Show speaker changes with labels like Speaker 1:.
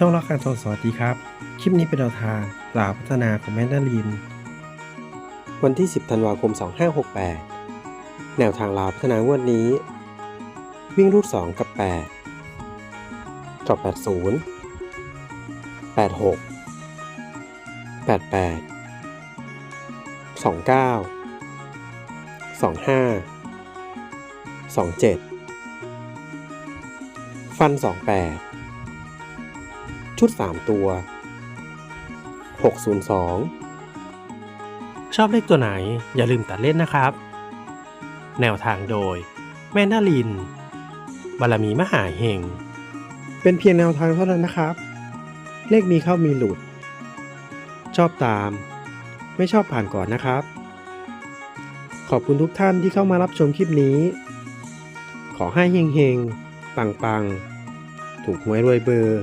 Speaker 1: ช่องรักการทองสวัสดีครับ คลิปนี้เป็นแนวทางปราบพัฒนาของแมนดาริน วันที่ 10 ธันวาคม 2568 แนวทางลาวพัฒนางวดนี้ วิ่งรูด 2 กับ 8จบ80 86 88 29 25 27 ฟัน 28 ชุด 3 ตัว 602 ชอบเลขตัวไหนอย่าลืมตัดเล่นนะครับ แนวทางโดย แม่นาลิน บารมีมหาเฮงเป็นเพียงแนวทางเท่านั้นนะครับ เลขมีเข้ามีหลุด ชอบตาม ไม่ชอบผ่านก่อนนะครับ ขอบคุณทุกท่านที่เข้ามารับชมคลิปนี้ ขอให้เฮงเฮงปังปังถูกหวยรวยเบอร์